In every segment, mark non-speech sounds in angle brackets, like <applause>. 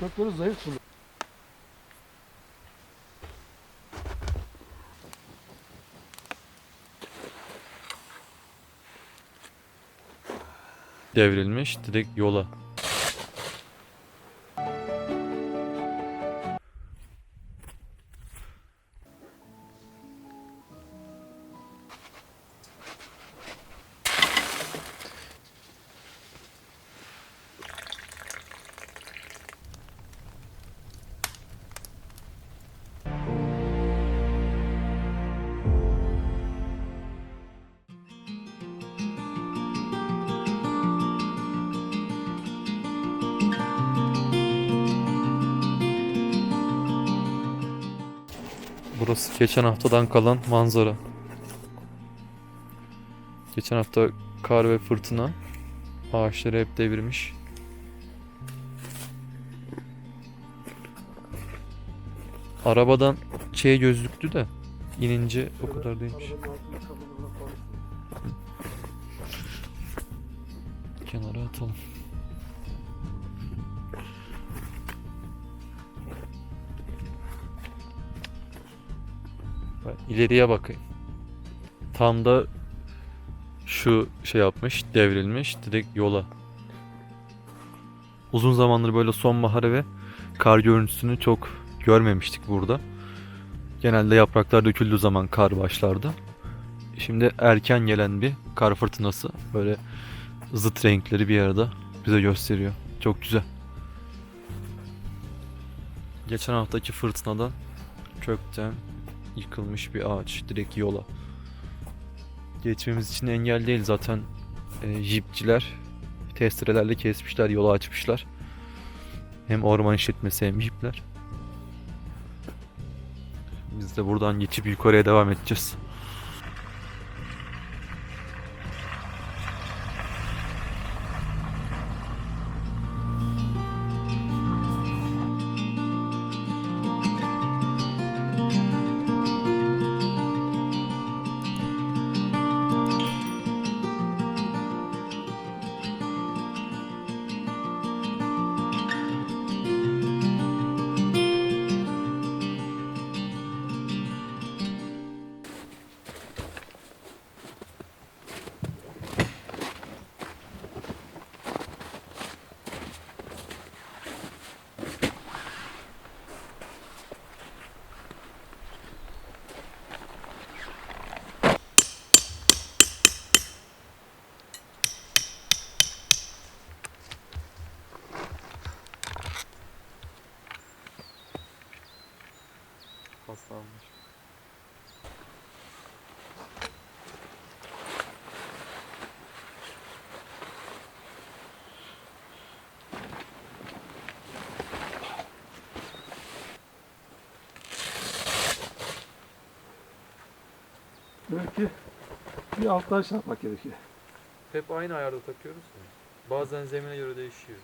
Kökleri zayıf bunlar. Devrilmiş direkt yola. Burası geçen haftadan kalan manzara. Geçen hafta kar ve fırtına ağaçları hep devirmiş. Arabadan şey gözlüktü de inince o kadar değilmiş. Kenara atalım. İleriye bakayım. Tam da şu şey yapmış, devrilmiş direkt yola. Uzun zamandır böyle sonbaharı ve kar görüntüsünü çok görmemiştik burada. Genelde yapraklar döküldüğü zaman kar başlardı. Şimdi erken gelen bir kar fırtınası böyle zıt renkleri bir arada bize gösteriyor. Çok güzel. Geçen haftaki fırtınadan kökten yıkılmış bir ağaç direkt yola. Geçmemiz için engel değil zaten e, jipçiler testerelerle kesmişler yolu açmışlar. Hem orman işletmesi hem jipler. Biz de buradan geçip yukarıya devam edeceğiz. Paslanmış. Belki bir alttan şey yapmak gerekiyor. Hep aynı ayarda takıyoruz ya. Bazen zemine göre değişiyor.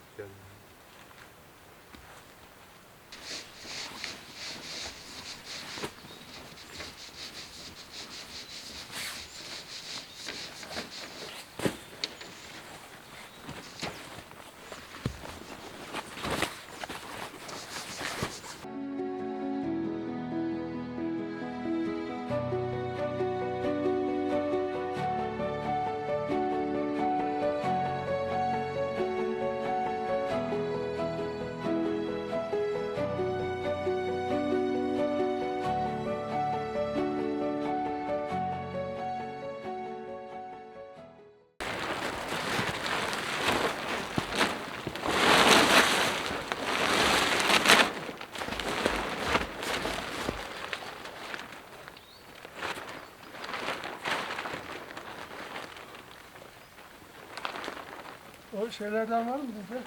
O şeylerden var mı bizde?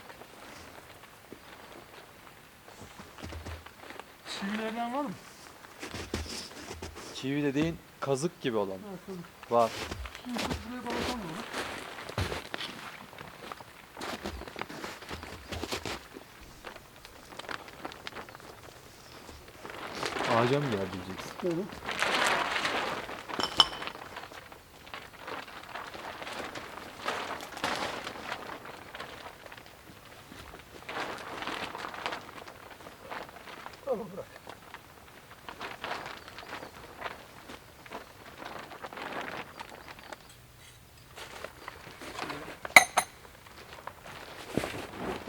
Çivilerden var mı? Çivi dediğin kazık gibi olan. Ha, tabii. Var. Şimdi buraya bağlasam mı? Ağaca mı yer diyeceksin?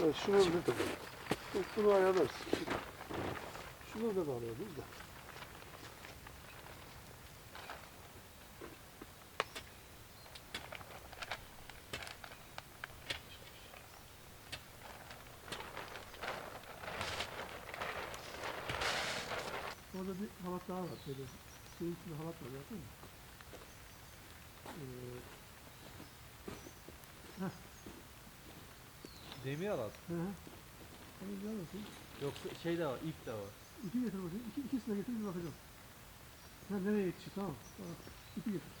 Evet, şunu bir Bak, bunu ayarlarız. Şunu da bağlayabiliriz de. Orada bir halat daha var. Şöyle şeyin içinde halat var. Yaptın mı? Ee, Demir alat. hı hı. Onu bir alasın. Yoksa şey de var, ip de var. İpi getir bakayım. İki, ikisine getir bir bakacağım. Ha, nereye yetişir? Tamam. tamam. İpi getir.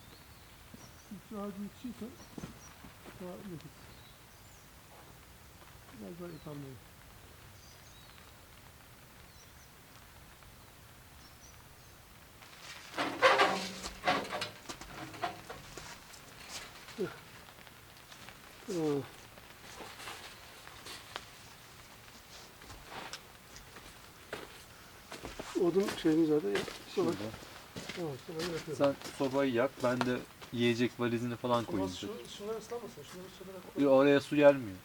Şu ağacı yetişirse daha nefis. Biraz daha ip almayı. Odun şeyimiz vardı ya. Sonra, tamam. Sen sobayı yak, ben de yiyecek valizini falan Ama koyayım. şu, şunlar ıslanmasın. Şunları şunlara Bir Oraya su gelmiyor.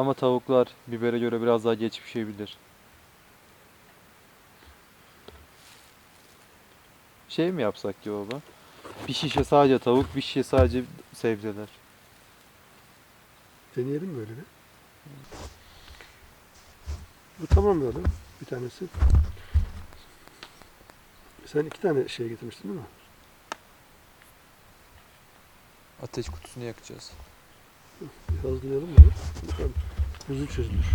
Ama tavuklar bibere göre biraz daha geç pişebilir. Şey mi yapsak ki baba? Bir şişe sadece tavuk, bir şişe sadece sebzeler. Deneyelim mi öyle bir? Bu tamam böyle bir tanesi. Sen iki tane şey getirmiştin değil mi? Ateş kutusunu yakacağız. Hazırlayalım bunu. Bakalım hızlı çözülür.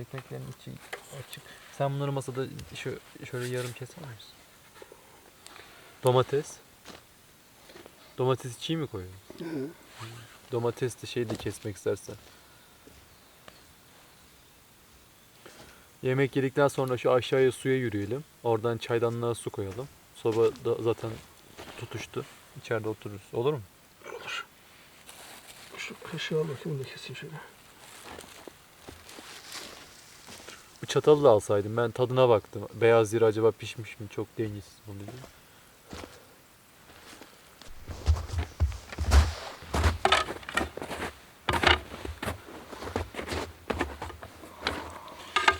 Ekmeklerin içi açık. Sen bunları masada şö- şöyle yarım keser misin? Domates. Domates çiğ mi koyuyorsun? Domates de şey de kesmek istersen. Yemek yedikten sonra şu aşağıya suya yürüyelim. Oradan çaydanlığa su koyalım. Soba da zaten tutuştu. İçeride otururuz. Olur mu? Şu kaşığı al bakayım da keseyim şöyle. Bu çatalı da alsaydım. Ben tadına baktım. Beyaz zira acaba pişmiş mi? Çok dengesiz bunu dedim.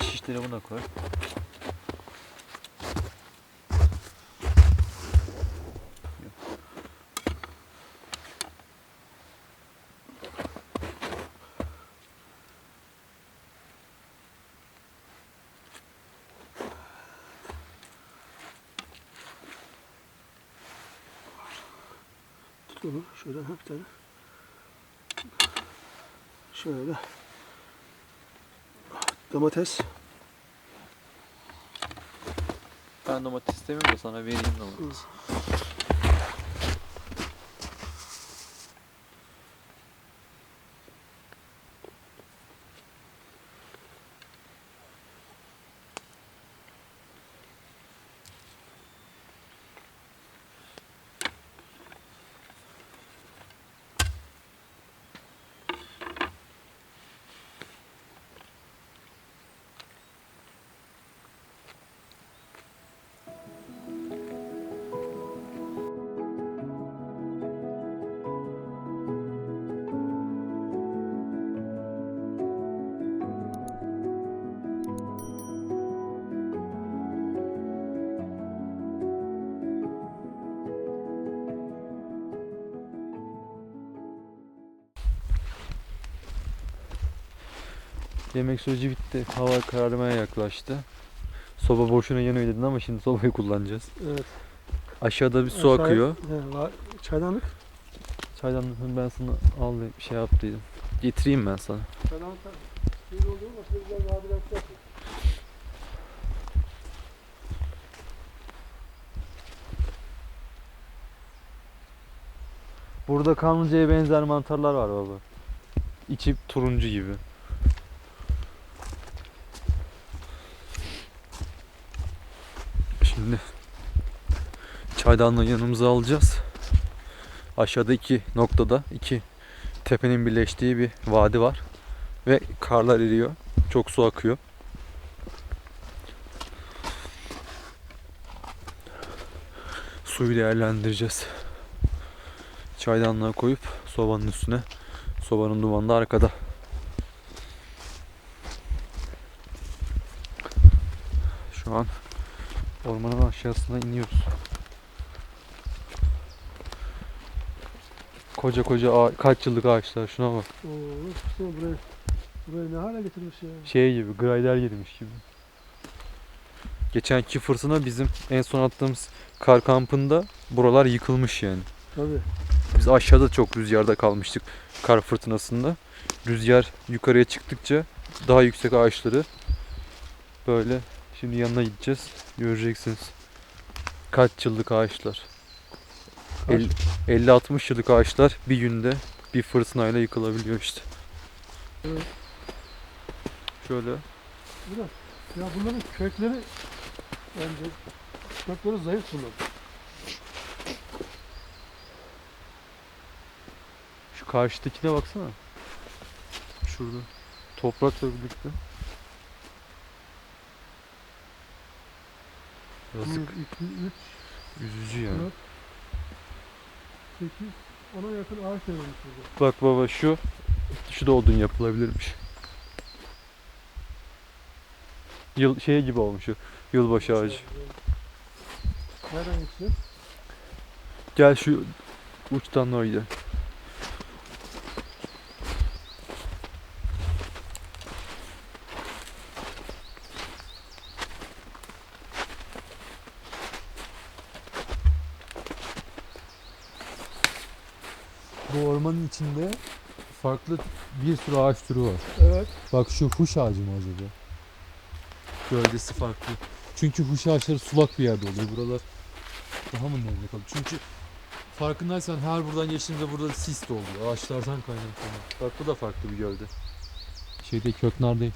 Şişleri buna koy. Tut onu şöyle. Domates. Ben domates istemiyorum da sana vereyim domates. Yemek süreci bitti. Hava kararmaya yaklaştı. Soba boşuna yanıyor dedin ama şimdi sobayı kullanacağız. Evet. Aşağıda bir su Aşağı- akıyor. He, var. Çaydanlık. Çaydanlığını ben sana al bir şey yaptıydım. Getireyim ben sana. Çaydanlık. Burada kanlıcaya benzer mantarlar var baba. İçi turuncu gibi. Şimdi çaydanlığı yanımıza alacağız. Aşağıda iki noktada iki tepenin birleştiği bir vadi var. Ve karlar eriyor. Çok su akıyor. Suyu değerlendireceğiz çaydanlığa koyup sobanın üstüne. Sobanın dumanı da arkada. Şu an ormanın aşağısına iniyoruz. Koca koca ağa- kaç yıllık ağaçlar şuna bak. Oo, işte burayı, burayı ne hale getirmiş ya. Şey gibi grader girmiş gibi. Geçenki fırtına bizim en son attığımız kar kampında buralar yıkılmış yani. Tabii. Biz aşağıda çok rüzgarda kalmıştık kar fırtınasında. Rüzgar yukarıya çıktıkça daha yüksek ağaçları böyle şimdi yanına gideceğiz. Göreceksiniz. Kaç yıllık ağaçlar. Kaç? El- 50-60 yıllık ağaçlar bir günde bir fırtınayla yıkılabiliyor işte. Evet. Şöyle Biraz. Ya bunların kökleri bence kökleri zayıf bunlar. şu karşıdakine baksana. Şurada. Toprakla birlikte. Yazık. 1, 2, 3, Üzücü yani. Evet. 8, 10'a yakın ağaç denemiş burada. Bak baba şu şu da odun yapılabilirmiş. Yıl şey gibi olmuş şu yılbaşı ağacı. Nereden geçeceğiz? Gel şu uçtan oraya. gidelim. Bu ormanın içinde farklı bir sürü ağaç türü var. Evet. Bak şu huş ağacı mı acaba? Gölgesi farklı. Çünkü huş ağaçları sulak bir yerde oluyor. Buralar daha mı nemli kalıyor? Çünkü farkındaysan her buradan geçtiğimizde burada sis de oluyor. Ağaçlardan kaynaklanan. Bak bu da farklı bir gölde. Şeyde Köknar değil.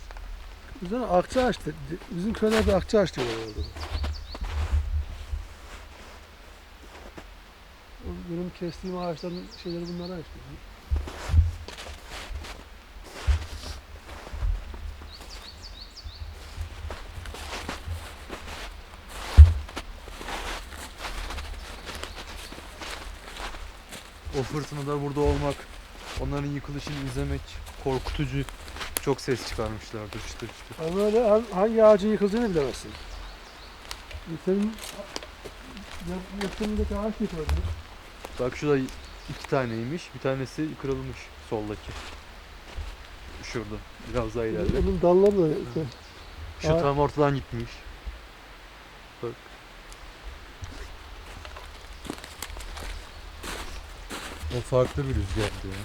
Bizden akça açtı. Bizim köylerde akça aç diyorlar orada. O Benim kestiğim ağaçların şeyleri bunlara açtı. O fırtınada burada olmak, onların yıkılışını izlemek korkutucu. Çok ses çıkarmışlardır çıtır çıtır. Ama öyle han- hangi ağacın yıkıldığını bilemezsin. Senin yakınındaki ağaç yıkıldı. Bak şurada iki taneymiş. Bir tanesi kırılmış soldaki. Şurada. Biraz daha ileride. Onun dalları da Şu Aa. tam ortadan gitmiş. Bak. O farklı bir rüzgardı ya.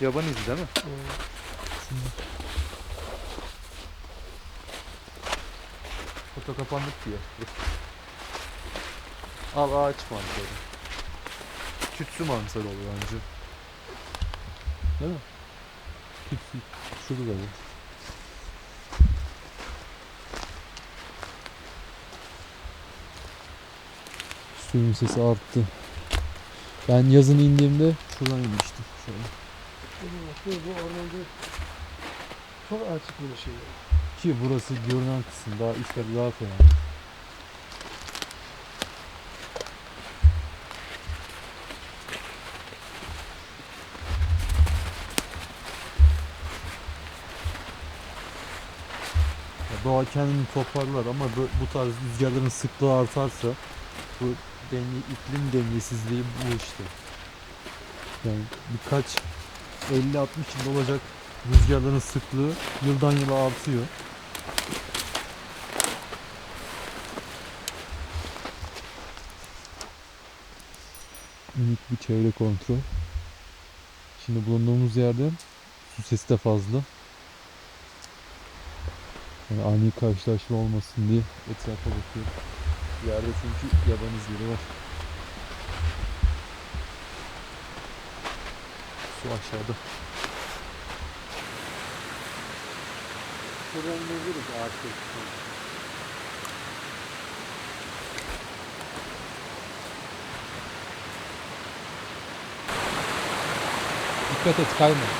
Yaban izi değil mi? Foto kapandık diye. Al ağaç mantarı. Tütsü mantarı oluyor önce. Değil mi? Tütsü. <laughs> Şurada da var. Suyun sesi arttı. Ben yazın indiğimde şuradan inmiştim. Şöyle. Bu, bu ormanda çok açık bir şey. Ki burası görünen kısım daha işler daha fena. Doğa kendini toparlar ama bu, bu tarz rüzgarların sıklığı artarsa bu denge, iklim dengesizliği bu işte. Yani birkaç 50-60 yıl olacak rüzgarların sıklığı yıldan yıla artıyor. Minik bir çevre kontrol. Şimdi bulunduğumuz yerde su sesi de fazla. Yani ani karşılaşma olmasın diye etrafa bakıyorum. Yerde çünkü yaban izleri var. Su aşağıda. Şuradan inebiliriz ağaç शकतेच काय नाही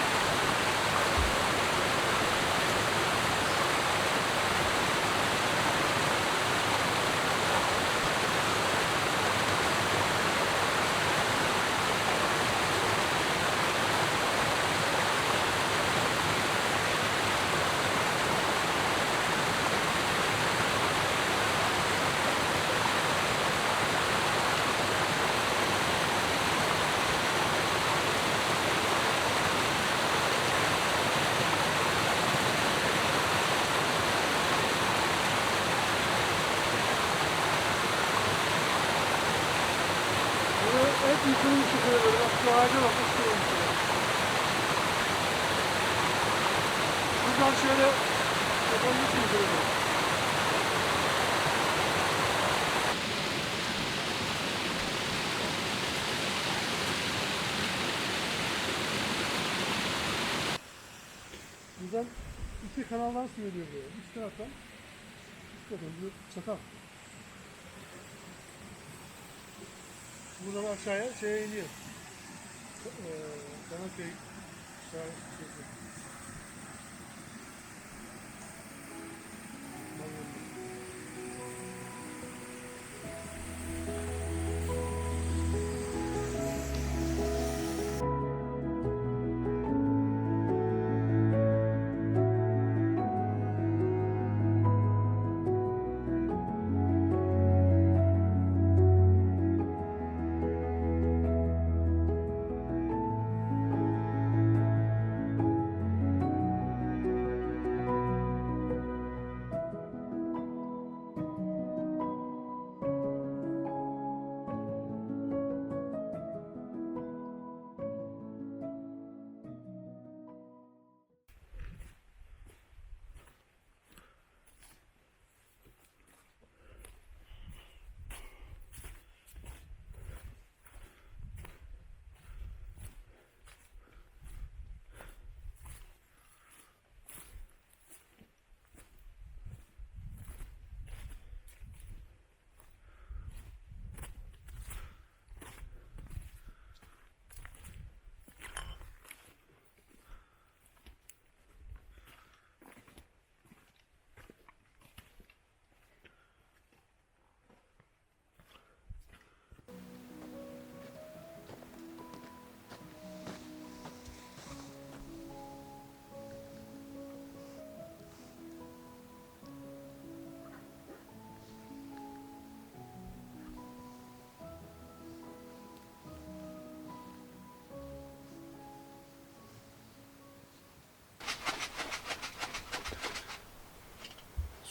kanaldan su geliyor buraya. Üst taraftan. Üst taraftan. Bu çatal. Buradan aşağıya şeye iniyor. Eee Kanaköy aşağı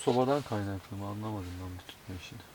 sobadan kaynaklı mı anlamadım ben bu tutma işini.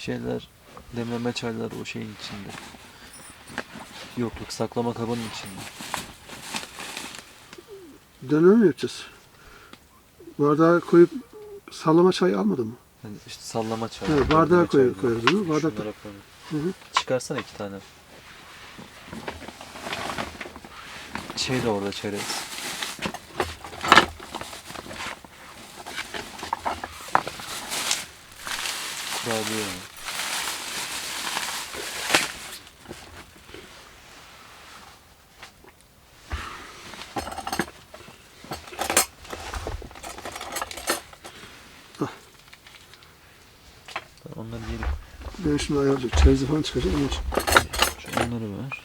Şeyler, demleme çaylar o şeyin içinde. Yok yok saklama kabının içinde. Döneme mi yapacağız? Bardağa koyup sallama çay almadın mı? Hani işte sallama çay. Evet, bardağa koy- koyarız değil mi? diyoruz. Bardakta. Hı hı. Çıkarsana iki tane. Şey de orada çerez. Kurabiye yani. Tamam, Onları geri Ben şimdi ayarlayacağım. Çerezi falan çıkacak onun için. Şu onları ver.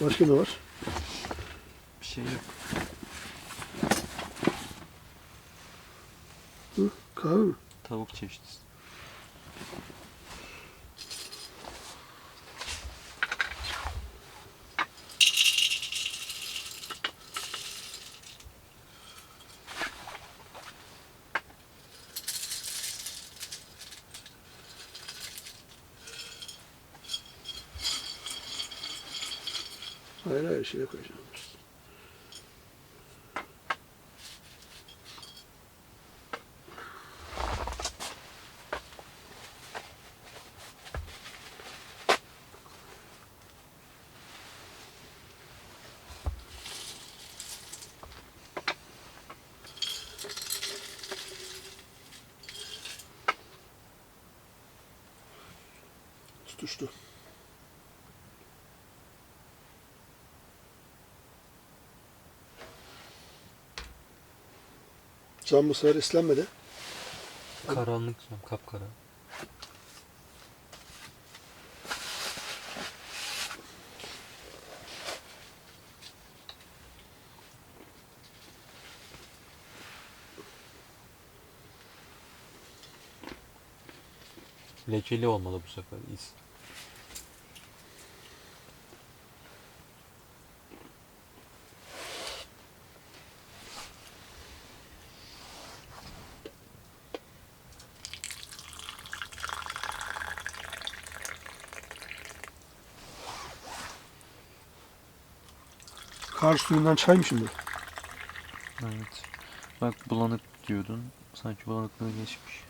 Başka ne var? Bir şey yok. Kahve mi? Tavuk çeşidi. Hayır hayır şeye koyacağım. Tutuştu. Cam bu sefer ıslanmadı. Karanlık cam, kapkara. Lekeli olmalı bu sefer iz. Kar suyundan çay mı şimdi? Evet. Bak bulanık diyordun. Sanki bulanıklığı geçmiş.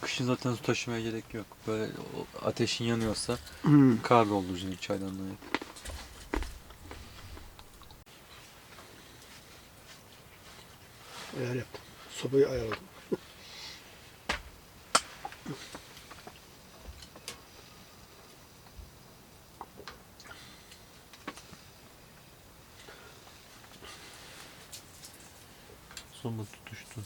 Kışın zaten su taşımaya gerek yok. Böyle ateşin yanıyorsa Hmm. kar dolduracaksın çaydanlığı. Sobayı ayarladım. Soba tutuştu.